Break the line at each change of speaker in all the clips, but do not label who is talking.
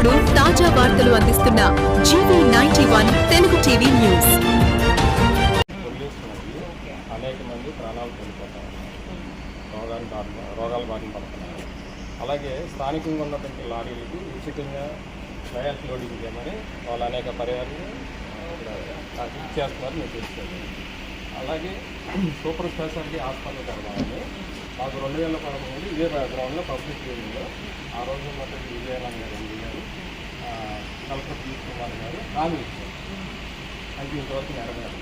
ఇప్పుడు తాజా వార్తలు అందిస్తున్న GV ninety one Telugu TV news.
అనేక మంది ప్రాణాలు కోల్పోతారు. రోగాలు బారిన రోగాల బారిన పడుతున్నారు. అలాగే స్థానికంగా ఉన్నటువంటి లారీలకి ఉచితంగా ట్రయల్స్ లోడింగ్ చేయమని వాళ్ళు అనేక పర్యాలు ఇక్కడ ఇచ్చేస్తున్నారు మీకు అలాగే సూపర్ స్పెషాలిటీ హాస్పిటల్ కలవాలని మాకు రెండు వేల పదమూడు ఇదే గ్రౌండ్లో పబ్లిక్ రీడింగ్లో ఆ రోజు మొత్తం విజయనగరం గారు ఎంపీ గారు కలెక్టర్ తీసుకుమార్ గారు హామీ ఇచ్చారు అది ఇంతవరకు నెరవేరు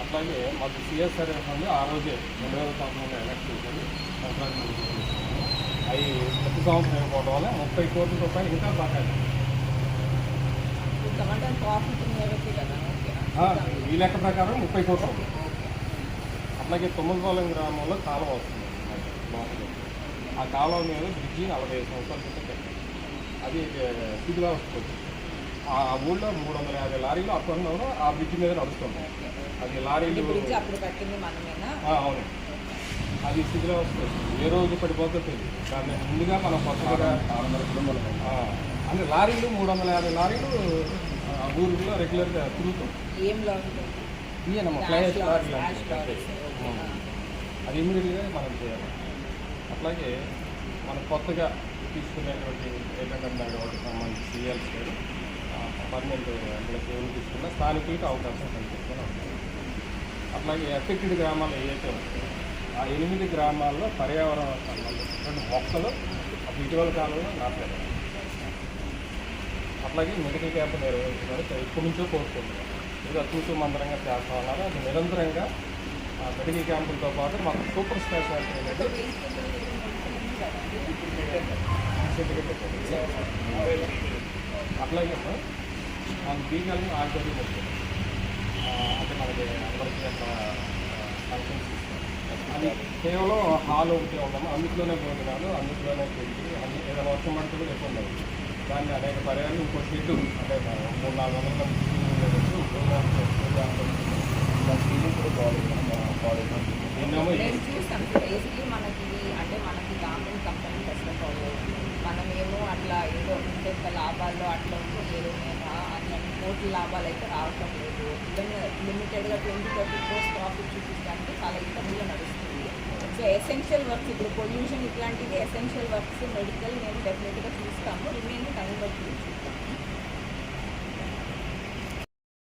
అట్లాగే మాకు సిఎస్ఆర్ ఫండ్ ఆ రోజే రెండు వేల సంక్రాంతి ముందు తీసుకున్నాము. అవి ప్రతి సంవత్సరం అయిపోవడం వల్ల ముప్పై కోట్ల రూపాయలు ఇంకా ఆ, ఈ లెక్క ప్రకారం ముప్పై కోట్లు. అట్లాగే తుమ్మలపాలెం గ్రామంలో కాలువ వస్తుంది. ఆ కాలువ మీద బ్రిడ్జి నలభై ఐదు సంవత్సరాల క్రితం కట్టారు అది శిథిలావస్థకు వచ్చింది ఆ ఊళ్ళో మూడు వందల యాభై లారీలు అప్పుడు ఆ బ్రిడ్జి మీద నడుస్తుంది అది లారీలు అవును. అది స్థితిలో వస్తుంది. ఏ రోజు పడిపోతుందో తెలియదు. దాన్ని ముందుగా మనం కొత్తగా అంటే లారీలు మూడు వందల యాభై లారీలు ఆ, ఊరిలో రెగ్యులర్గా తిరుగుతాం ఫ్లైట్. అది? ఇమీడియట్గా మనం చేయాలి. అట్లాగే మనం కొత్తగా తీసుకునేటువంటి ఏంటంటే వాటికి సంబంధించి సీఎల్స్ పర్మనెంట్ ఎంప్లాయీస్ ఎవరు తీసుకున్నా స్థానికులకు అవకాశం కల్పిస్తూనే ఉంటాయి అట్లాగే ఎఫెక్టెడ్ గ్రామాలు ఏవైతే ఉంటాయో ఆ ఎనిమిది గ్రామాల్లో పర్యావరణ సంబంధించినటువంటి మొక్కలు అప్పుడు ఇటీవల కాలంలో నాటలేదు. అట్లాగే మెడికల్ క్యాంప్ నిర్వహించమని ఎప్పటి నుంచో కోరుకుంటున్నాం. ఇది అతూతూ మందరంగా చేస్తా ఉన్నారు అది నిరంతరంగా ఆ, మెడికల్ క్యాంపులతో పాటు మాకు సూపర్ స్పెషాలిటీ అనేది అట్లాగే మన బీగాలను ఆర్గోడియం వచ్చింది అంటే మనకి అందరికీ అట్లా ఫంక్షన్స్ అది కేవలం హాల్ ఒకటి ఉండము అందులోనే పోయింది కాదు అందులోనే పెళ్ళి అన్ని ఏదైనా వర్షం పడుతుంది ఎక్కువ ఉండదు దాన్ని అనేక పర్యాలు ఇంకో షెడ్ అంటే మూడు నాలుగు వందల మంది సీలింగ్ ఉండేటట్టు భోజనాలు
మనమేమో అట్లా ఏదో ఉంటే లాభాల్లో అట్లా ఉంటే ఏదో మేము అన్ని కోట్ల లాభాలు అయితే రావటం లేదు. లిమిటెడ్గా ట్వంటీ థర్టీ క్రోర్స్ ప్రాఫిట్ చూపించడానికి చాలా ఇబ్బందిగా నడుస్తుంది. సో ఎసెన్షియల్ వర్క్స్ ఇప్పుడు పొల్యూషన్ ఇట్లాంటివి ఎసెన్షియల్ వర్క్స్ మెడికల్ మేము డెఫినెట్గా చూస్తాము. రిమైన్ టైం బట్టి చూస్తాము.